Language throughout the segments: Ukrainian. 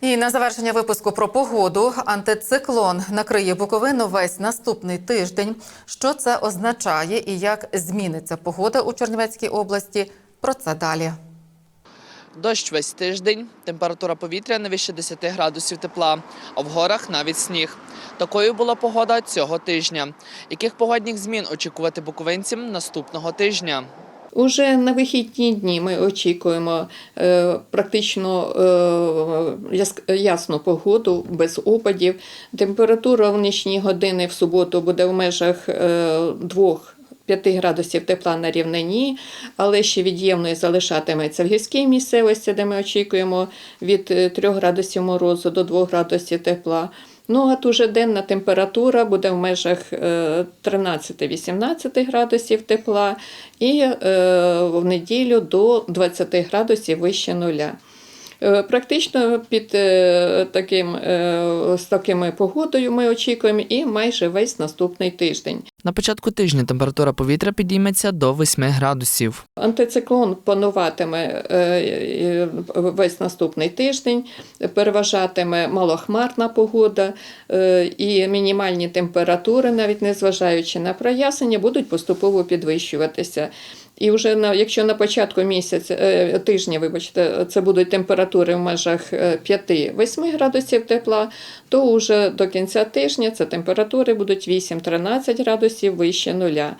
І на завершення випуску про погоду антициклон накриє Буковину весь наступний тиждень. Що це означає і як зміниться погода у Чернівецькій області? Про це далі. Дощ весь тиждень, температура повітря не вище 10 градусів тепла, а в горах навіть сніг. Такою була погода цього тижня. Яких погодних змін очікувати буковинцям наступного тижня? Уже на вихідні дні ми очікуємо е, практично е, ясну погоду без опадів. Температура в нічні години в суботу буде в межах е, 2 5 градусів тепла на рівнині, але ще від'ємною залишатиметься в гірській місцевості, де ми очікуємо від 3 градусів морозу до 2 градусів тепла. Ну, а уже денна температура буде в межах е, 13-18 градусів тепла і е, в неділю до 20 градусів вище нуля. Е, Практично під е, таким, е, з такими погодою ми очікуємо і майже весь наступний тиждень. На початку тижня температура повітря підійметься до 8 градусів. Антициклон пануватиме весь наступний тиждень, переважатиме малохмарна погода і мінімальні температури, навіть незважаючи на прояснення, будуть поступово підвищуватися. І вже на якщо на початку місяця е, тижня, вибачте, це будуть температури в межах е, 5-8 градусів тепла, то вже до кінця тижня це температури будуть 8-13 градусів вище нуля.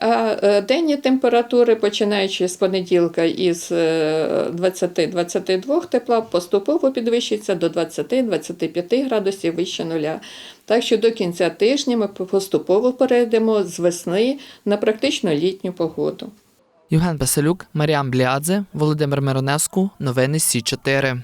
А е, денні температури, починаючи з понеділка із е, 20-22 тепла, поступово підвищуються до 20-25 градусів вище нуля. Так що до кінця тижня ми поступово перейдемо з весни на практично літню погоду. Євген Песелюк, Маріан Бліадзе, Володимир Миронеску. Новини Сі 4